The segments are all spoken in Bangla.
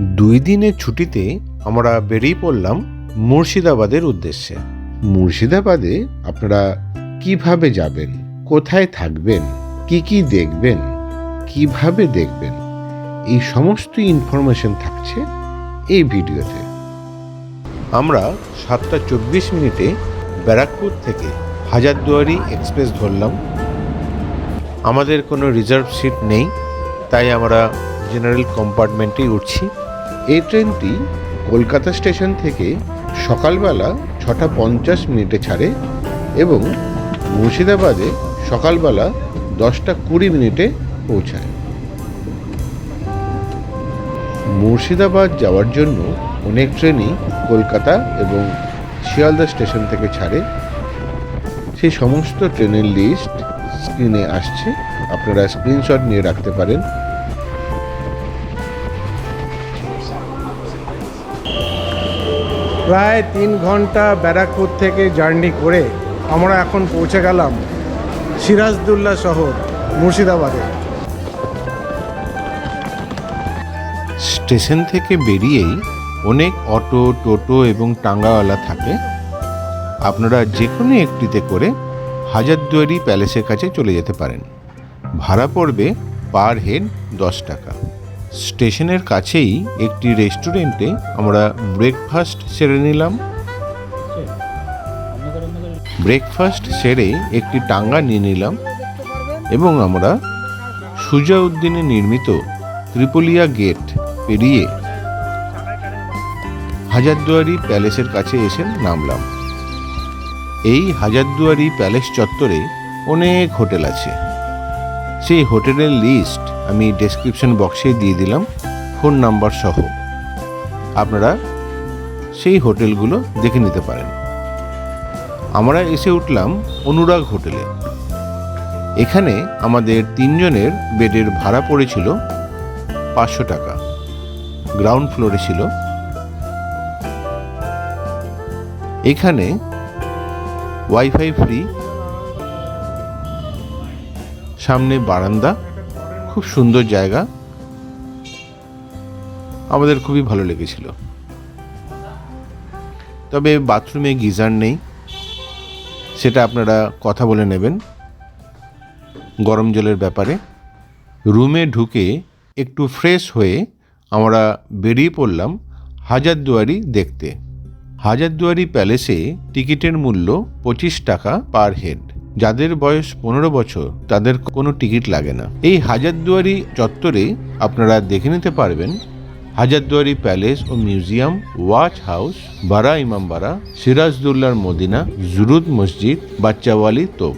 দুই দিনের ছুটিতে আমরা বেরিয়ে পড়লাম মুর্শিদাবাদের উদ্দেশ্যে। মুর্শিদাবাদে আপনারা কীভাবে যাবেন? কোথায় থাকবেন? কি কি দেখবেন? কীভাবে দেখবেন? এই সমস্ত ইনফরমেশন থাকছে এই ভিডিওতে। আমরা সাতটা চব্বিশ মিনিটে ব্যারাকপুর থেকে হাজারদুয়ারি এক্সপ্রেস ধরলাম। আমাদের কোনো রিজার্ভ সিট নেই, তাই আমরা জেনারেল কম্পার্টমেন্টেই উঠছি। এই ট্রেনটি কলকাতা স্টেশন থেকে সকালবেলা ছটা পঞ্চাশ মিনিটে ছাড়ে এবং মুর্শিদাবাদে সকালবেলা দশটা কুড়ি মিনিটে পৌঁছায়। মুর্শিদাবাদ যাওয়ার জন্য অনেক ট্রেনই কলকাতা এবং শিয়ালদা স্টেশন থেকে ছাড়ে। সেই সমস্ত ট্রেনের লিস্ট স্ক্রিনে আসছে। আপনারা স্ক্রিনশট নিয়ে রাখতে পারেন। প্রায় তিন ঘণ্টা ব্যারাকপুর থেকে জার্নি করে আমরা এখন পৌঁছে গেলাম সিরাজদুল্লাহ শহর, মুর্শিদাবাদে। স্টেশন থেকে বেরিয়েই অনেক অটো, টোটো এবং টাঙ্গাওয়ালা থাকে। আপনারা যে কোনো একটিতে করে হাজারদুয়ারি প্যালেসের কাছে চলে যেতে পারেন। ভাড়া পড়বে পার হেড দশ টাকা। স্টেশনের কাছেই একটি রেস্টুরেন্টে আমরা ব্রেকফাস্ট সেরে নিলাম। ব্রেকফাস্ট সেরে একটি টাঙ্গা নিয়ে নিলাম এবং আমরা সুজাউদ্দিনে নির্মিত ত্রিপলিয়া গেট পেরিয়ে হাজারদুয়ারি প্যালেসের কাছে এসে নামলাম। এই হাজারদুয়ারি প্যালেস চত্বরে অনেক হোটেল আছে। সেই হোটেলের লিস্ট আমি ডেসক্রিপশন বক্সে দিয়ে দিলাম ফোন নাম্বার সহ। আপনারা সেই হোটেলগুলো দেখে নিতে পারেন। আমরা এসে উঠলাম অনুরাগ হোটেলে। এখানে আমাদের তিনজনের বেডের ভাড়া পড়েছিল পাঁচশো টাকা। গ্রাউন্ড ফ্লোরে ছিল। এখানে ওয়াইফাই ফ্রি, সামনে বারান্দা খুব সুন্দর জায়গা। আমাদের খুবই ভালো লেগেছিল। তবে বাথরুমে গিজার নেই, সেটা আপনারা কথা বলে নেবেন গরম জলের ব্যাপারে। রুমে ঢুকে একটু ফ্রেশ হয়ে আমরা বেরিয়ে পড়লাম হাজারদুয়ারি দেখতে। হাজারদুয়ারি প্যালেসে টিকিটের মূল্য পঁচিশ টাকা পার হেড। যাদের বয়স পনেরো বছর, তাদের কোনো টিকিট লাগে না। এই হাজারদুয়ারি চত্বরে আপনারা দেখে নিতে পারবেন হাজারদুয়ারি প্যালেস ও museum, watch house, Bara Imambara সিরাজদুল্লার Medina, জুরুদ মসজিদ, বাচ্চাওয়ালি তোপ।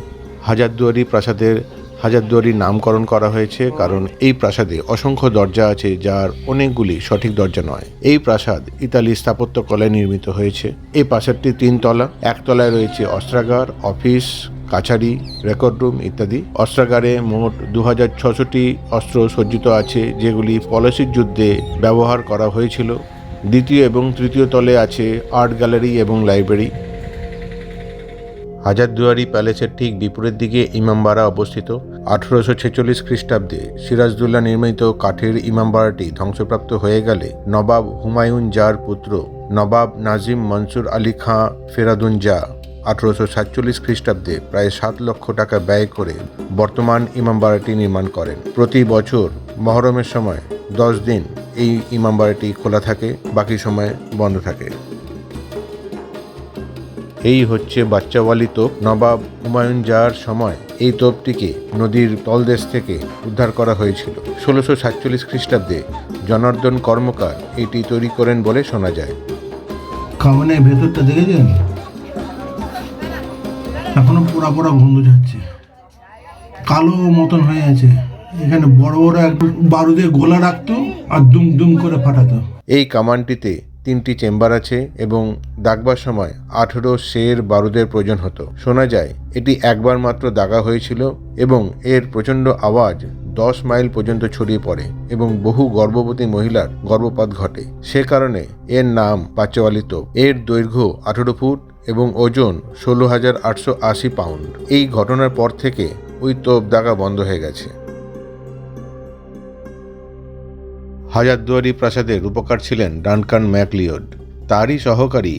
হাজারদুয়ারি প্রাসাদের হাজারদুয়ারি নামকরণ করা হয়েছে কারণ এই প্রাসাদে অসংখ্য দরজা আছে যার অনেকগুলি সঠিক দরজা নয়। এই প্রাসাদ ইতালি স্থাপত্য কলায় নির্মিত হয়েছে। এই প্রাসাদটি তিনতলা, একতলায় রয়েছে অস্ত্রাগার, অফিস কাছারি রেকর্ড রুম ইত্যাদি। অস্ত্রাগারে মোট দু হাজার ছশোটি অস্ত্র সজ্জিত আছে, যেগুলি পলাশির যুদ্ধে ব্যবহার করা হয়েছিল। দ্বিতীয় এবং তৃতীয় তলে আছে আর্ট গ্যালারি এবং লাইব্রেরি হাজারদুয়ারি প্যালেসের ঠিক বিপরীত দিকে ইমামবাড়া অবস্থিত। আঠারোশো ছেচল্লিশ খ্রিস্টাব্দে সিরাজদুল্লাহ নির্মিত কাঠের ইমামবাড়াটি ধ্বংসপ্রাপ্ত হয়ে গেলে নবাব হুমায়ুন জার পুত্র নবাব নাজিম মনসুর আলী খাঁ ফেরাদুন জা আঠারোশো সাতচল্লিশ খ্রিস্টাব্দে প্রায় সাত লক্ষ টাকা ব্যয় করে বর্তমান ইমামবাড়াটি নির্মাণ করেন। প্রতি বছর মহরমের সময় দশ দিন এই ইমামবাড়াটি খোলা থাকে, বাকি সময় বন্ধ থাকে। এই হচ্ছে বাচ্চাওয়ালি তোপ। নবাব হুমায়ুন যাওয়ার সময় এই তোপটিকে নদীর তলদেশ থেকে উদ্ধার করা হয়েছিল। ষোলোশো সাতচল্লিশ খ্রিস্টাব্দে জনার্দন কর্মকার এটি তৈরি করেন বলে শোনা যায়। খাবানের ভেতরটা দেখেছেন? এখনও পোড়া পোড়া গন্ধ যাচ্ছে। কালো মতন হয়ে আছে। এখানে বড় বড় একটু বারুদে গোলা রাখতো আর দুম দুম করে ফাটাতো। এই কামানটিতে তিনটি চেম্বার আছে এবং দাগবার সময় আঠেরো শের বারুদের প্রয়োজন হতো। শোনা যায়, এটি একবার মাত্র দাগা হয়েছিল এবং এর প্রচণ্ড আওয়াজ দশ মাইল পর্যন্ত ছড়িয়ে পড়ে এবং বহু গর্ভবতী মহিলার গর্ভপাত ঘটে। সে কারণে এর নাম বাচ্চাওয়ালি তোপ। এর দৈর্ঘ্য আঠেরো ফুট এবং ওজন ষোলো হাজার আটশো আশি পাউন্ড। এই ঘটনার পর থেকে ওই তোপ দাগা বন্ধ হয়ে গেছে। হাজারদুয়ারি প্রাসাদের রূপকার ছিলেন ডানকান ম্যাকলিওড। তারই সহকারী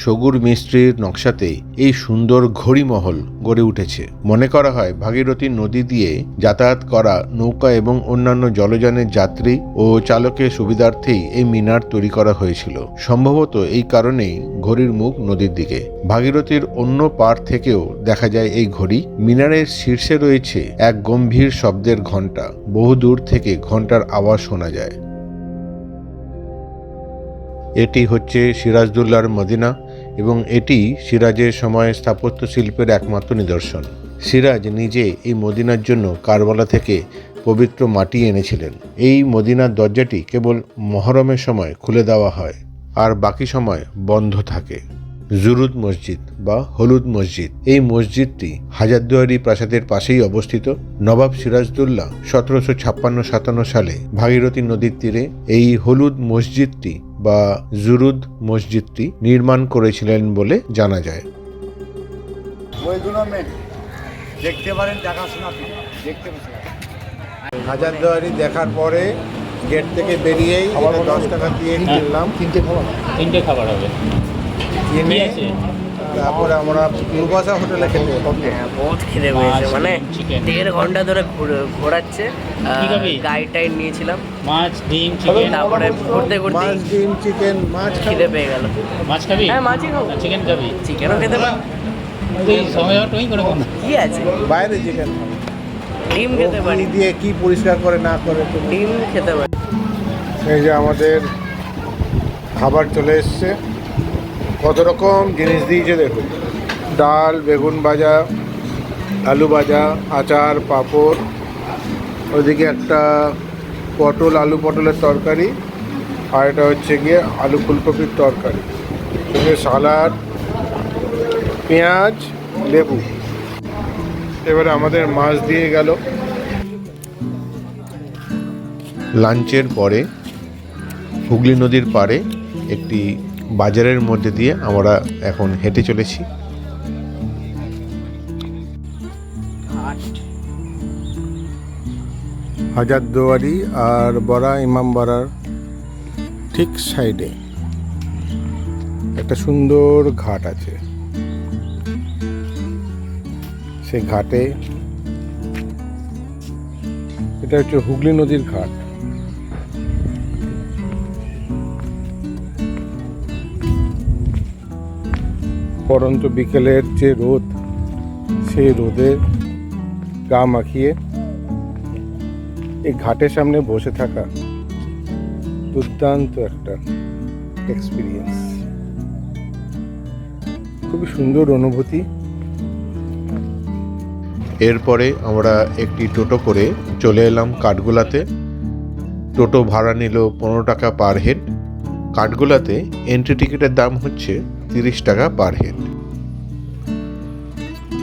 সগুর মিস্ত্রির নকশাতে এই সুন্দর ঘড়িমহল গড়ে উঠেছে। মনে করা হয় ভাগীরথী নদী দিয়ে যাতায়াত করা নৌকা এবং অন্যান্য জলযানের যাত্রী ও চালকের সুবিধার্থেই এই মিনার তৈরি করা হয়েছিল। সম্ভবত এই কারণেই ঘড়ির মুখ নদীর দিকে। ভাগীরথীর অন্য পার থেকেও দেখা যায় এই ঘড়ি। মিনারের শীর্ষে রয়েছে এক গম্ভীর শব্দের ঘণ্টা। বহু দূর থেকে ঘণ্টার আওয়াজ শোনা যায়। এটি হচ্ছে সিরাজদুল্লার মদিনা। এবং এটি সিরাজের সময় স্থাপত্য শিল্পের একমাত্র নিদর্শন। সিরাজ নিজে এই মদিনার জন্য কারবালা থেকে পবিত্র মাটি এনেছিলেন। এই মদিনার দরজাটি কেবল মহরমের সময় খুলে দেওয়া হয়, আর বাকি সময় বন্ধ থাকে। জুরুদ মসজিদ বা হলুদ মসজিদ। এই মসজিদটি হাজারদুয়ারি প্রাসাদের পাশেই অবস্থিত। নবাব সিরাজদুল্লাহ সতেরোশো ছাপ্পান্ন সাতান্ন সালে ভাগীরথী নদীর তীরে এই হলুদ মসজিদটি বা জুরুদ মসজিদটি নির্মাণ করেছিলেন বলে জানা যায়। দেখতে পারেন দেখাশোনা। দেখতে হাজারদুয়ারি দেখার পরে গেট থেকে বেরিয়েই দশ টাকা দিয়ে কিনলাম। তিনটে খাবার। তিনটে খাবার হবে। কিনে আছে? তারপরে আমরা পূর্বাশা হোটেলে খেতে হ্যাঁ বহুত খিদে পেয়েছে। মানে দেড় ঘণ্টা ধরে ঘুরে- ঘোরাচ্ছে? গাইড টাইড নিয়েছিলাম। মাছ ডিম চিকেন তারপরে ঘুরতে ঘুরতে মাছ ডিম চিকেন মাছ খিদে পেয়ে গেল। মাছ খাবি? হ্যাঁ মাছই খাব। চিকেন খাবি? চিকেনও খেতে পারি তুই সময় টুই করে কি আছে? বাইরে চিকেন ডিম খেতে পারি। দিয়ে কি পরিষ্কার করে না করে ডিম খেতে পারি। এই যে আমাদের খাবার চলে এসছে। কত রকম জিনিস দিয়েছে দেখুন। ডাল, বেগুন ভাজা, আলু ভাজা, আচার, পাঁপড় ওইদিকে একটা পটল, আলু পটলের তরকারি, আর এটা হচ্ছে গিয়ে আলু ফুলকপির তরকারি। সঙ্গে সালাড পেঁয়াজ, লেবু। এবারে আমাদের মাছ দিয়ে গেল। লাঞ্চের পরে হুগলি নদীর পাড়ে একটি বাজারের মধ্যে দিয়ে আমরা এখন হেঁটে চলেছি। হাজারদুয়ারি আর বড়া ইমামবাড়ার ঠিক সাইডে একটা সুন্দর ঘাট আছে। সে ঘাটে এটা হচ্ছে হুগলি নদীর ঘাট। পরন্ত বিকেলের যে রোদ, সেই রোদে গা মাখিয়ে এই ঘাটের সামনে বসে থাকা দুর্দান্ত একটা এক্সপিরিয়েন্স খুবই সুন্দর অনুভূতি। এরপরে আমরা একটি টোটো করে চলে এলাম কাঠগোলাতে। টোটো ভাড়া নিল পনেরো টাকা পার হেড। কাঠগোলাতে এন্ট্রি টিকিটের দাম হচ্ছে তিরিশ টাকা পার হেড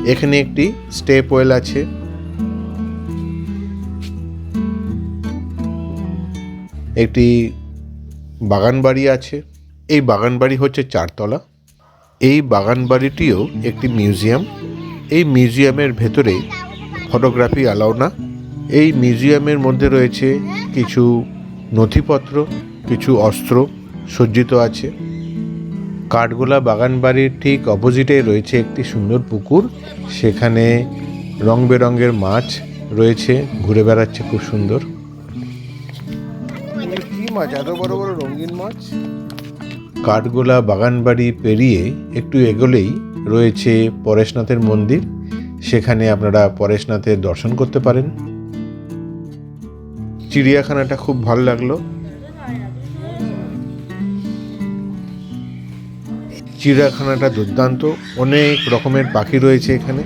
এখানে একটি স্টেপ ওয়েল আছে। একটি বাগান বাড়ি আছে। এই বাগান বাড়ি হচ্ছে চারতলা। এই বাগান বাড়িটিও একটি মিউজিয়াম এই মিউজিয়ামের ভেতরে ফটোগ্রাফি অ্যালাউ না। এই মিউজিয়ামের মধ্যে রয়েছে কিছু নথিপত্র, কিছু অস্ত্র সজ্জিত আছে। কাঠগোলা বাগান বাড়ির ঠিক অপোজিটে রয়েছে একটি সুন্দর পুকুর। সেখানে রং বেরঙের মাছ রয়েছে ঘুরে বেড়াচ্ছে খুব সুন্দর। মাছ? এত বড় বড় রঙিন মাছ? কাঠগোলা বাগানবাড়ি পেরিয়ে একটু এগোলেই রয়েছে পরেশনাথের মন্দির। সেখানে আপনারা পরেশনাথের দর্শন করতে পারেন। চিড়িয়াখানাটা খুব ভালো লাগল। চিড়িয়াখানাটা দুর্দান্ত। অনেক রকমের পাখি রয়েছে এখানে।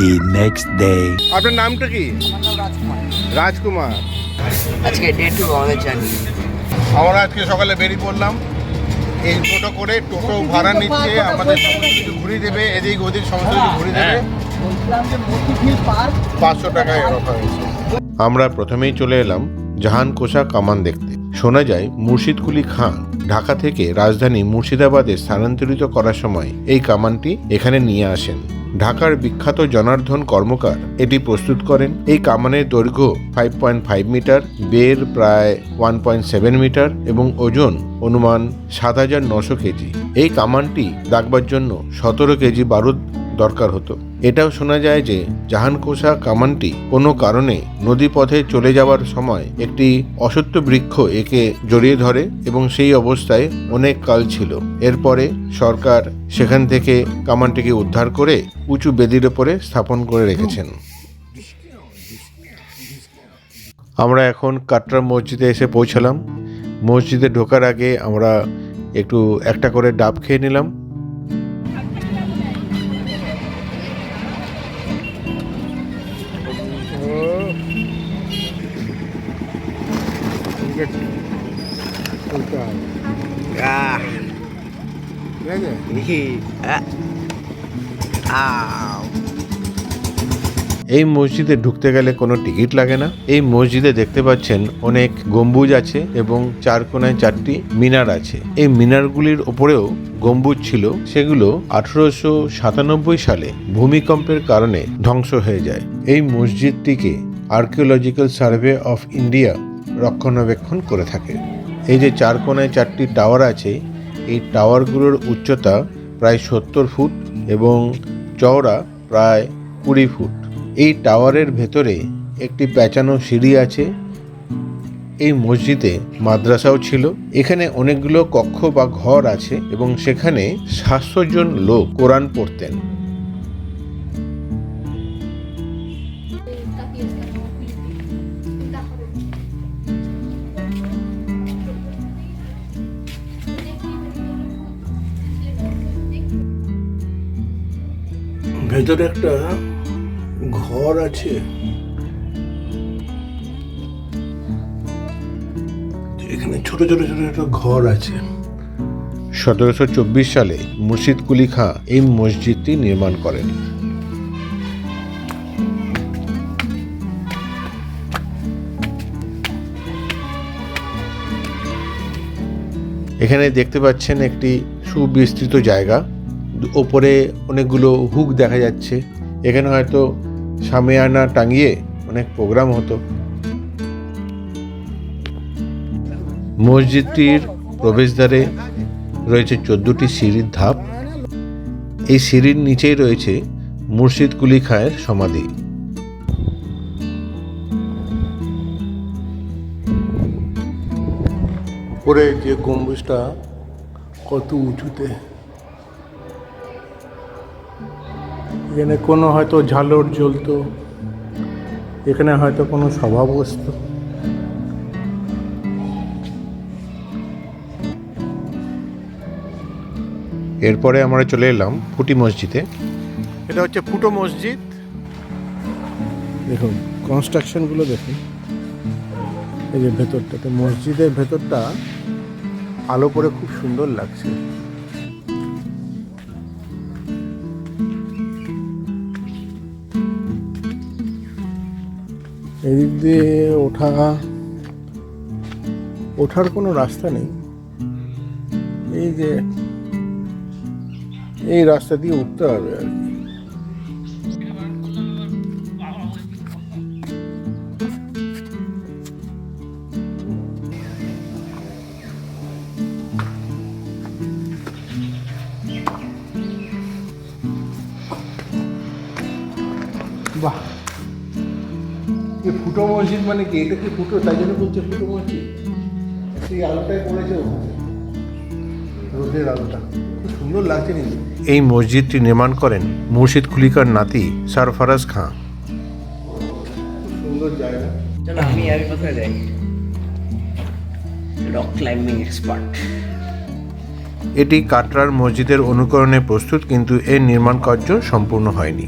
The next day. আপনার নামটা কি? রাজকুমার। আজকে ডে টু আমাদের জার্নি আমরা আজকে সকালে বেরিয়ে পড়লাম। এই টোটো করে টোটো ভাড়া নিচ্ছে আমাদের ঘুরিয়ে দেবে এদিক ওদিক সমস্ত কিছু ঘুরিয়ে দেবে। পাঁচশো টাকায় আমরা প্রথমেই চলে এলাম জাহান কোষা কামান দেখতে। শোনা যায় মুর্শিদকুলি খাঁ ঢাকা থেকে রাজধানী মুর্শিদাবাদে স্থানান্তরিত করার সময় এই কামানটি এখানে নিয়ে আসেন। ঢাকার বিখ্যাত জনার্ধন কর্মকার এটি প্রস্তুত করেন। এই কামানের দৈর্ঘ্য ফাইভ পয়েন্ট ফাইভ মিটার, বের প্রায় ওয়ান পয়েন্ট সেভেন মিটার এবং ওজন অনুমান সাত হাজার নশো কেজি। এই কামানটি দাগবার জন্য সতেরো কেজি বারুদ দরকার হতো। এটাও শোনা যায় যে জাহানকোষা কামানটি কোনো কারণে নদীপথে চলে যাওয়ার সময় একটি অসত্য বৃক্ষ একে জড়িয়ে ধরে এবং সেই অবস্থায় অনেক কাল ছিল। এরপরে সরকার সেখান থেকে কামানটিকে উদ্ধার করে উঁচু বেদির ওপরে স্থাপন করে রেখেছেন। আমরা এখন কাটরা মসজিদে এসে পৌঁছালাম। মসজিদে ঢোকার আগে আমরা একটু একটা করে ডাব খেয়ে নিলাম। এই মসজিদে ঢুকতে গেলে কোনো টিকিট লাগে না। এই মসজিদে দেখতে পাচ্ছেন অনেক গম্বুজ আছে এবং চার কোনায় চারটি মিনার আছে। এই মিনারগুলির ওপরেও গম্বুজ ছিল। সেগুলো আঠারোশো সাতানব্বই সালে ভূমিকম্পের কারণে ধ্বংস হয়ে যায়। এই মসজিদটিকে আর্কিওলজিক্যাল সার্ভে অফ ইন্ডিয়া রক্ষণাবেক্ষণ করে থাকে। এই যে চার কোনায় চারটি টাওয়ার আছে, এই টাওয়ারগুলোর উচ্চতা প্রায় সত্তর ফুট এবং চওড়া প্রায় কুড়ি ফুট। এই টাওয়ারের ভেতরে একটি প্যাঁচানো সিঁড়ি আছে। এই মসজিদে মাদ্রাসাও ছিল। এখানে অনেকগুলো কক্ষ বা ঘর আছে এবং সেখানে সাতশো জন লোক কোরআন পড়তেন। ভেতরে একটা ঘর আছে। এখানে ছোট ছোট ছোট ছোট ঘর আছে। সতেরোশো চব্বিশ সালে মুর্শিদ কুলি খাঁ এই মসজিদটি নির্মাণ করেন। এখানে দেখতে পাচ্ছেন একটি সুবিস্তৃত জায়গা। ওপরে অনেকগুলো হুক দেখা যাচ্ছে। এখানে হয়তো সামিয়ানা টাঙিয়ে অনেক প্রোগ্রাম হতো। মসজিদটির প্রবেশদ্বারে রয়েছে চোদ্দটি সিঁড়ির ধাপ। এই সিঁড়ির নিচেই রয়েছে মুর্শিদ কুলি খায়ের সমাধি। উপরে যে গম্বুজটা কত উঁচুতে এখানে কোনো হয়তো ঝালর জ্বলতো এখানে হয়তো কোনো সভা বসতো। এরপরে আমরা চলে এলাম ফুটি মসজিদে। এটা হচ্ছে ফুটো মসজিদ। দেখুন কনস্ট্রাকশনগুলো দেখুন। এই যে ভেতরটাতে মসজিদের ভেতরটা আলো করে খুব সুন্দর লাগছে। এদিক দিয়ে ওঠা ওঠার কোনো রাস্তা নেই। এই যে, এই রাস্তা দিয়ে উঠতে হবে আর কি। ফুটো মসজিদ মানে কি? এটা কি ফুটো? তাই জন্য বলছে ফুটো মসজিদ। সেই আলোটাই পড়েছে ওখানে রোদের আলোটা। খুব সুন্দর লাগছে কিন্তু। এই মসজিদটি নির্মাণ করেন মুর্শিদ কুলিকার নাতি সারফারাজ খাঁ। সুন্দর জায়গা। চলো আমি আর কোথায় যাই? রক ক্লাইম্বিং এক্সপার্ট এটি কাটরার মসজিদের অনুকরণে প্রস্তুত কিন্তু এর নির্মাণ কার্য সম্পূর্ণ হয়নি।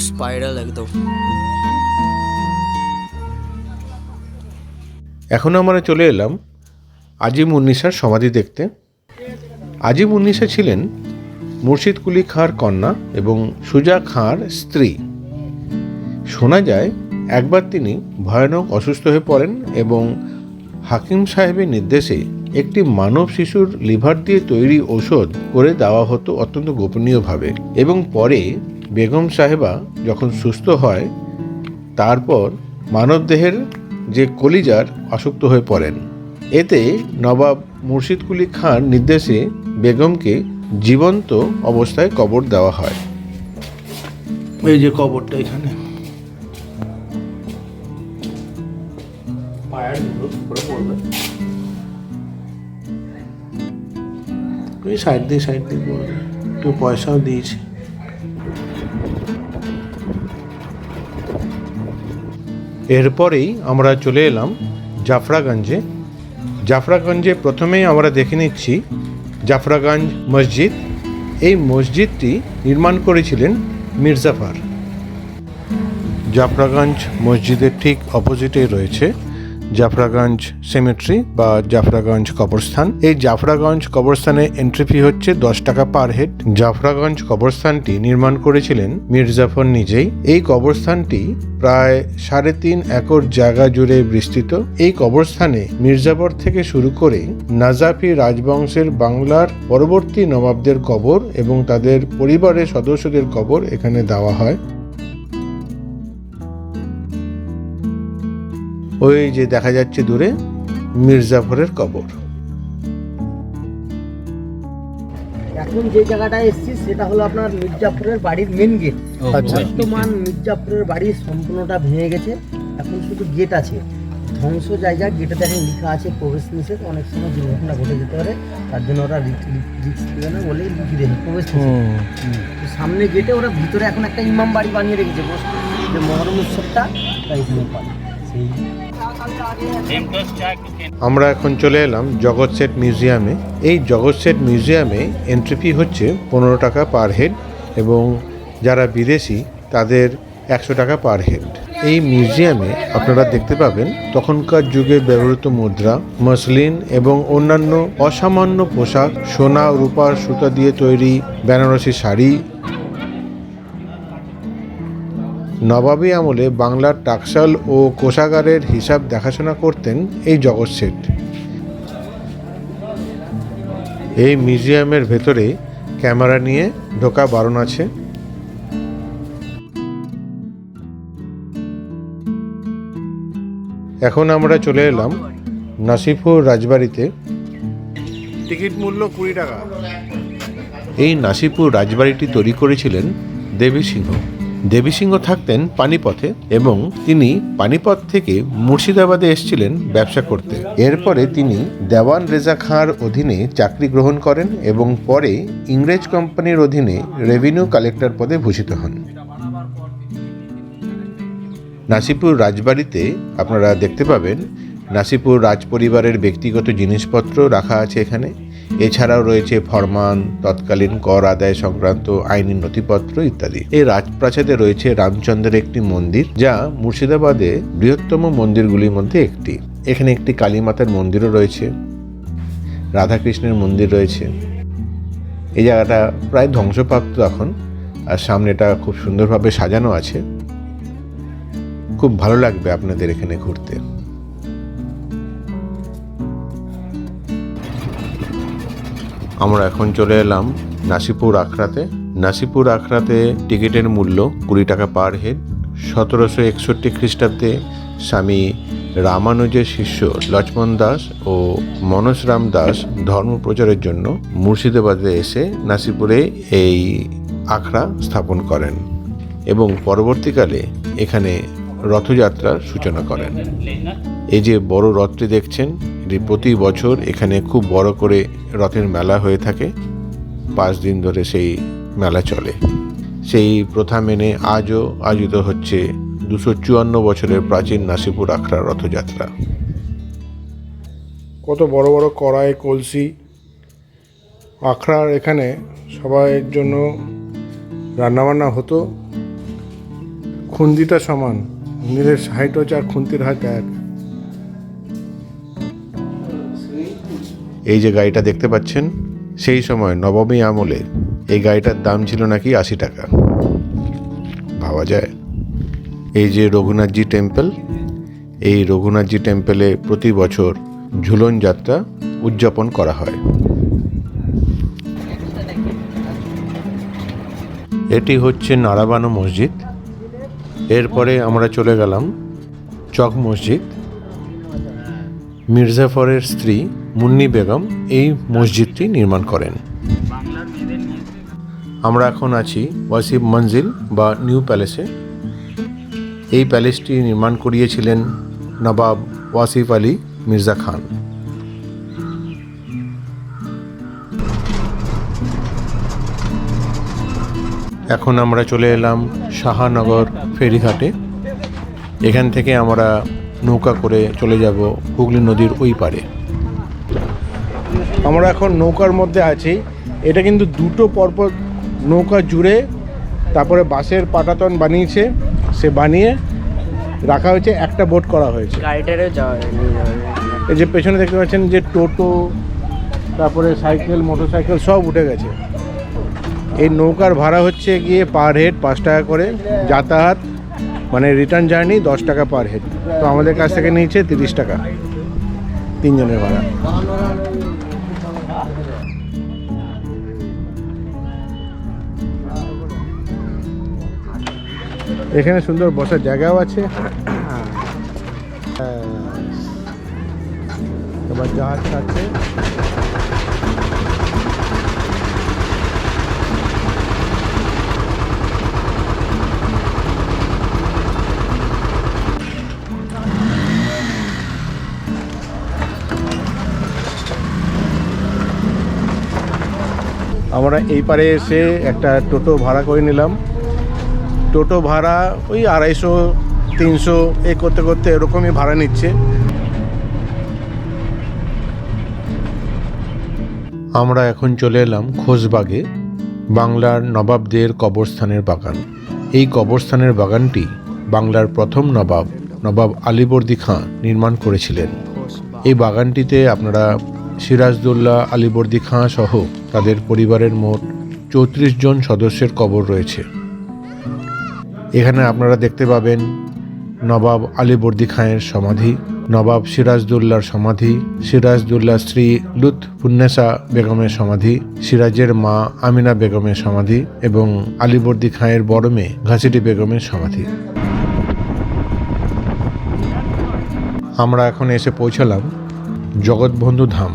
স্পাইরাল একদম। এখন আমরা চলে এলাম আজিম উন্নিসার সমাধি দেখতে। আজিম উন্নিসা ছিলেন মুর্শিদ কুলি খাঁর কন্যা এবং সুজা খাঁর স্ত্রী। শোনা যায়, একবার তিনি ভয়ানক অসুস্থ হয়ে পড়েন এবং হাকিম সাহেবের নির্দেশে একটি মানব শিশুর লিভার দিয়ে তৈরি ঔষধ করে দেওয়া হতো অত্যন্ত গোপনীয়ভাবে এবং পরে বেগম সাহেবা যখন সুস্থ হয়, তারপর মানবদেহের যে কলিজার আসক্ত হয়ে পড়েন। এতে নবাব মুর্শিদ কুলি খান নির্দেশে বেগমকে জীবন্ত অবস্থায় কবর দেওয়া হয়। এই যে কবরটা এখানে। ওই সাইড দিয়ে সাইড দিয়ে একটু পয়সাও দিয়েছি। এরপরেই আমরা চলে এলাম জাফরাগঞ্জে। জাফরাগঞ্জে প্রথমেই আমরা দেখে নিচ্ছি জাফরাগঞ্জ মসজিদ। এই মসজিদটি নির্মাণ করেছিলেন মির্জাফার। জাফরাগঞ্জ মসজিদের ঠিক অপোজিটে রয়েছে জাফরাগঞ্জ সেমেট্রি বা জাফরাগঞ্জ কবরস্থান। এই জাফরাগঞ্জ কবরস্থানে এন্ট্রি ফি হচ্ছে দশ টাকা পার হেড জাফরাগঞ্জ কবরস্থানটি নির্মাণ করেছিলেন মির্জাফর নিজেই। এই কবরস্থানটি প্রায় সাড়ে তিন একর জায়গা জুড়ে বিস্তৃত। এই কবরস্থানে মির্জাফর থেকে শুরু করে নাজাফি রাজবংশের বাংলার পরবর্তী নবাবদের কবর এবং তাদের পরিবারের সদস্যদের কবর এখানে দেওয়া হয়। ওই যে দেখা যাচ্ছে দূরে মির্জাফরের কবর। এখন যে জায়গাটায় এসেছি সেটা হলো আপনার মির্জাপুরের বাড়ির মেন গেট আচ্ছা। বর্তমান মির্জাপুরের বাড়ির সম্পূর্ণটা ভেঙে গেছে। এখন শুধু গেট আছে। ধ্বংস জায়গা গেটে দেখেন লেখা আছে প্রবেশ নিষেধ। অনেক সময় দুর্ঘটনা ঘটে যেতে পারে। তার জন্য ওরা রিক্স দেবে না বলেই লিখে প্রবেশ নিষেধ। সামনে গেটে ওরা ভিতরে এখন একটা ইমাম বাড়ি বানিয়ে রেখেছে। বস যে মহরম উৎসবটা তাই এখানে সেই আমরা এখন চলে এলাম জগৎ সেট মিউজিয়ামে। এই জগৎ সেট মিউজিয়ামে এন্ট্রি ফি হচ্ছে পনেরো টাকা পার হেড এবং যারা বিদেশি, তাদের একশো টাকা পার হেড এই মিউজিয়ামে আপনারা দেখতে পাবেন তখনকার যুগে ব্যবহৃত মুদ্রা, মসলিন এবং অন্যান্য অসামান্য পোশাক, সোনা, রূপার সুতা দিয়ে তৈরি বেনারসি শাড়ি নবাবী আমলে বাংলার টাকশাল ও কোষাগারের হিসাব দেখাশোনা করতেন এই জগৎ শেঠ। এই মিউজিয়ামের ভেতরে ক্যামেরা নিয়ে ঢোকা বারণ আছে। এখন আমরা চলে এলাম নাসিফুর রাজবাড়িতে। টিকিট মূল্য কুড়ি টাকা। এই নাসিপুর রাজবাড়িটি তৈরি করেছিলেন দেবী সিংহ। দেবী সিংহ থাকতেন পানিপথে এবং তিনি পানিপথ থেকে মুর্শিদাবাদে এসেছিলেন ব্যবসা করতে। এরপরে তিনি দেওয়ান রেজা খাঁর অধীনে চাকরি গ্রহণ করেন এবং পরে ইংরেজ কোম্পানির অধীনে রেভিনিউ কালেক্টর পদে ভূষিত হন। নাসিপুর রাজবাড়িতে আপনারা দেখতে পাবেন, নাসিপুর রাজপরিবারের ব্যক্তিগত জিনিসপত্র রাখা আছে এখানে। এছাড়াও রয়েছে ফরমান, তৎকালীন কর আদায় সংক্রান্ত আইনি নথিপত্র ইত্যাদি। এই রাজপ্রাসাদে রয়েছে রামচন্দ্রের একটি মন্দির, যা মুর্শিদাবাদে বৃহত্তম মন্দিরগুলির মধ্যে একটি। এখানে একটি কালীমাতার মন্দিরও রয়েছে, রাধাকৃষ্ণের মন্দির রয়েছে। এই জায়গাটা প্রায় ধ্বংসপ্রাপ্ত এখন, আর সামনেটা খুব সুন্দরভাবে সাজানো আছে। খুব ভালো লাগবে আপনাদের এখানে ঘুরতে। আমরা এখন চলে এলাম নাসিপুর আখড়াতে। নাসিপুর আখড়াতে টিকিটের মূল্য কুড়ি টাকা পার হেড। সতেরোশো একষট্টি খ্রিস্টাব্দে স্বামী রামানুজের শিষ্য লক্ষ্মণ দাস ও মনসরাম দাস ধর্ম প্রচারের জন্য মুর্শিদাবাদে এসে নাসিপুরে এই আখড়া স্থাপন করেন। এবং পরবর্তীকালে এখানে রথযাত্রার সূচনা করেন। এই যে বড় রথটি দেখছেন, এটি প্রতি বছর এখানে খুব বড় করে রথের মেলা হয়ে থাকে। পাঁচ দিন ধরে সেই মেলা চলে। সেই প্রথা মেনে আজও আয়োজিত হচ্ছে দুশো চুয়ান্ন বছরের প্রাচীন নাসিপুর আখড়া রথযাত্রা। কত বড় বড় কড়াই, কলসি, আখড়ার এখানে সবাইয়ের জন্য রান্নাবান্না হতো। খুন্দিটা সমান। নীলের হাইট হচ্ছে আর খুন্তির হাইট এক। এই যে গাড়িটা দেখতে পাচ্ছেন, সেই সময় নবমী আমলে এই গাড়িটার দাম ছিল নাকি আশি টাকা। ভাবা যায়। এই যে রঘুনাথজি টেম্পল, এই রঘুনাথজি টেম্পলে প্রতি বছর ঝুলন যাত্রা উদযাপন করা হয়। এটি হচ্ছে নারাবানো মসজিদ। এরপরে আমরা চলে গেলাম চক মসজিদ। মির্জাফরের স্ত্রী মুন্নি বেগম এই মসজিদটি নির্মাণ করেন। আমরা এখন আছি ওয়াসিফ মঞ্জিল বা নিউ প্যালেসে। এই প্যালেসটি নির্মাণ করিয়েছিলেন নবাব ওয়াসিফ আলী মির্জা খান। এখন আমরা চলে এলাম শাহানগর ফেরিঘাটে। এখান থেকে আমরা নৌকা করে চলে যাব হুগলি নদীর ওই পারে আমরা এখন নৌকার মধ্যে আছি। এটা কিন্তু দুটো পরপর নৌকা জুড়ে তারপরে বাঁশের পাটাতন বানিয়েছে। সে বানিয়ে রাখা হয়েছে একটা বোট করা হয়েছে। এই যে পেছনে দেখতে পাচ্ছেন যে টোটো তারপরে সাইকেল মোটরসাইকেল সব উঠে গেছে। এই নৌকার ভাড়া হচ্ছে গিয়ে পার হেড পাঁচ টাকা করে। যাতায়াত মানে রিটার্ন জার্নি দশ টাকা পার হেড তো আমাদের কাছ থেকে নিয়েছে তিরিশ টাকা, তিনজনের ভাড়া। এখানে সুন্দর বসার জায়গাও আছে। এবার জাহাজ ছাড়ছে। আমরা এই পারে এসে একটা টোটো ভাড়া করে নিলাম। টোটো ভাড়া ওই আড়াইশো, তিনশো, এ করতে করতে এরকমই ভাড়া নিচ্ছে। আমরা এখন চলে এলাম খোশবাগে, বাংলার নবাবদের কবরস্থানের বাগান। এই কবরস্থানের বাগানটি বাংলার প্রথম নবাব নবাব আলীবর্দী খাঁ নির্মাণ করেছিলেন। এই বাগানটিতে আপনারা সিরাজদৌল্লা, আলীবর্দী খাঁ সহ তাদের পরিবারের মোট চৌত্রিশ জন সদস্যের কবর রয়েছে। এখানে আপনারা দেখতে পাবেন নবাব আলীবর্দী খাঁয়ের সমাধি, নবাব সিরাজদৌল্লার সমাধি সিরাজদৌল্লার স্ত্রী লুৎফুন্নেসা বেগমের সমাধি, সিরাজের মা আমিনা বেগমের সমাধি এবং আলীবর্দী খাঁয়ের বড় মেয়ে ঘাসিটি বেগমের সমাধি। আমরা এখন এসে পৌঁছালাম জগৎবন্ধু ধাম।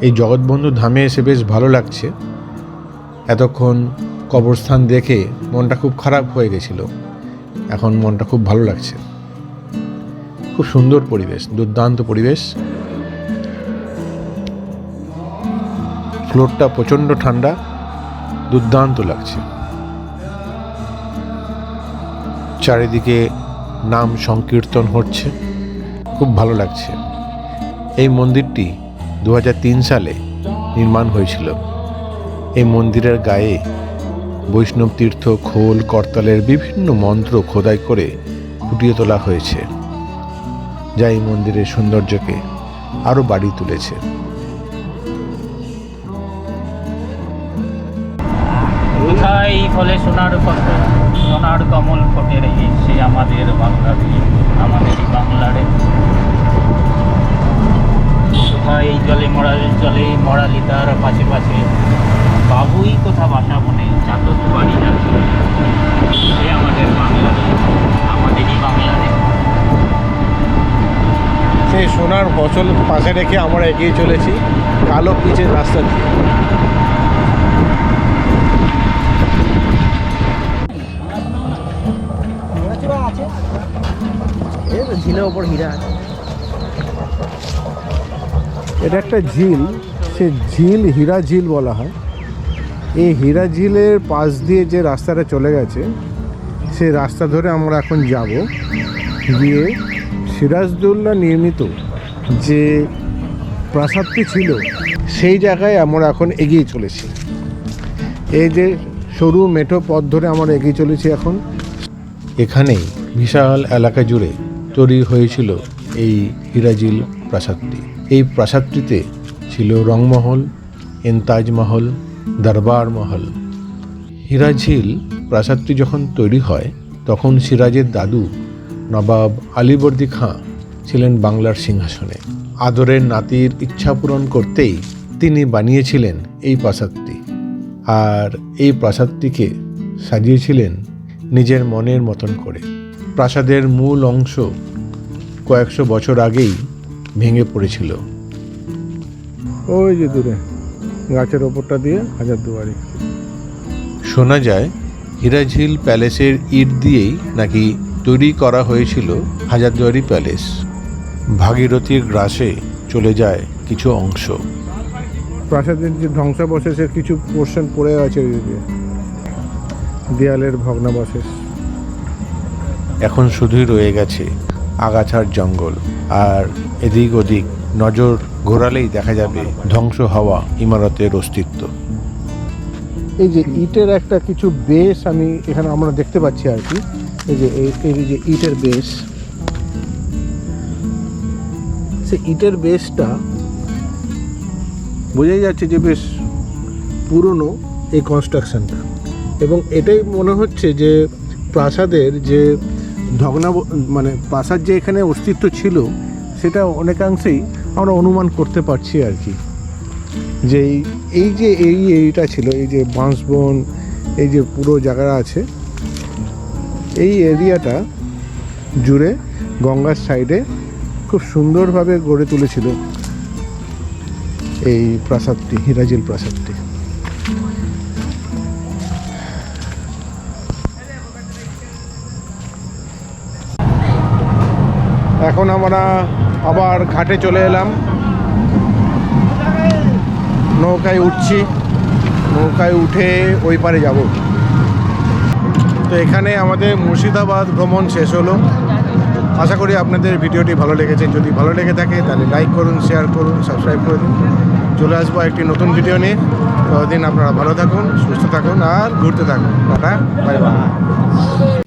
এই জগৎবন্ধু ধামে এসে বেশ ভালো লাগছে। এতক্ষণ কবরস্থান দেখে মনটা খুব খারাপ হয়ে গেছিল। এখন মনটা খুব ভালো লাগছে। খুব সুন্দর পরিবেশ, দুর্দান্ত পরিবেশ। ফ্লোরটা প্রচণ্ড ঠান্ডা, দুর্দান্ত লাগছে। চারিদিকে নাম সংকীর্তন হচ্ছে, খুব ভালো লাগছে। এই মন্দিরটি দু হাজার তিন সালে নির্মাণ হয়েছিল। এই মন্দিরের গায়ে বৈষ্ণব তীর্থ, খোল, করতালের বিভিন্ন মন্ত্র খোদাই করে ফুটিয়ে তোলা হয়েছে, যা এই মন্দিরের সৌন্দর্যকে আরও বাড়িয়ে তুলেছে। কোথায় ফলে সোনার সোনার কমল ফটে রে সে আমাদের বাংলারে আমাদেরই বাংলারে কোথায় এই জলে মরা জলে মরালি তার পাশে পাশে। বাবুই কোথা বাসা বনে চাতক বাড়ি যাচ্ছে সে আমাদের বাংলারে আমাদেরই সেই সোনার ফসল পাশে রেখে আমরা এগিয়ে চলেছি কালো পিচের রাস্তা দিয়ে। এই ঝিলের ওপর হীরা আছে। এটা একটা ঝিল, সে ঝিল হীরা ঝিল বলা হয়। এই হীরা ঝিলের পাশ দিয়ে যে রাস্তাটা চলে গেছে, সে রাস্তা ধরে আমরা এখন যাব গিয়ে সিরাজদৌল্লা নির্মিত যে প্রাসাদটি ছিল, সেই জায়গায় আমরা এখন এগিয়ে চলেছি। এই যে সরু মেঠো পথ ধরে আমরা এগিয়ে চলেছি এখন। এখানেই বিশাল এলাকা জুড়ে তৈরি হয়েছিল এই হিরাজিল প্রাসাদটি। এই প্রাসাদটিতে ছিল রংমহল, এন্তাজ মহল, দরবার মহল। হিরাঝিল প্রাসাদটি যখন তৈরি হয়, তখন সিরাজের দাদু নবাব আলীবর্দী খাঁ ছিলেন বাংলার সিংহাসনে। আদরের নাতির ইচ্ছা পূরণ করতেই তিনি বানিয়েছিলেন এই প্রাসাদটি। আর এই প্রাসাদটিকে সাজিয়েছিলেন নিজের মনের মতন করে। প্রাসাদের মূল অংশ কয়েকশো বছর আগেই ভেঙে পড়েছিল। ওই যে দূরে গাছের ওপরটা দিয়ে হাজার দুয়ারি। শোনা যায় হিরাঝিল প্যালেসের ইট দিয়েই নাকি তৈরি করা হয়েছিল হাজারদুয়ারি প্যালেস। ভাগীরথীর গ্রাসে চলে যায় কিছু অংশ। প্রাসাদের যে ধ্বংসাবশেষের কিছু পোর্শন পড়ে আছে দেয়ালের ভগ্নাবশেষ। এখন শুধুই রয়ে গেছে আগাছার জঙ্গল আর এদিক ওদিক নজর ঘোরালেই দেখা যাবে ধ্বংস হওয়া ইমারতের অস্তিত্ব। এই যে ইটের একটা কিছু বেস আমি এখানে আমরা দেখতে পাচ্ছি আর কি। এই যে এই যে ইটের বেস সে ইটের বেসটা বোঝাই যাচ্ছে যে বেশ পুরনো এই কনস্ট্রাকশনটা এবং এটাই মনে হচ্ছে যে প্রাসাদের যে ভগ্না মানে প্রাসাদ যে এখানে অস্তিত্ব ছিল সেটা অনেকাংশেই আমরা অনুমান করতে পারছি আর কি। যে এই- যে এই এরিয়াটা ছিল, এই যে বাঁশবন, এই যে পুরো জায়গাটা আছে, এই এরিয়াটা জুড়ে গঙ্গার সাইডে খুব সুন্দরভাবে গড়ে তুলেছিল এই প্রাসাদটি, হিরাজিল প্রাসাদটি। এখন আমরা আবার ঘাটে চলে এলাম। নৌকায় উঠছি। নৌকায় উঠে ওই পারে যাব। তো এখানে আমাদের মুর্শিদাবাদ ভ্রমণ শেষ হলো। আশা করি আপনাদের ভিডিওটি ভালো লেগেছে। যদি ভালো লেগে থাকে, তাহলে লাইক করুন শেয়ার করুন সাবস্ক্রাইব করে দিন। চলে আসব একটি নতুন ভিডিও নিয়ে। ততদিন আপনারা ভালো থাকুন, সুস্থ থাকুন, আর ঘুরতে থাকুন। Tata bye bye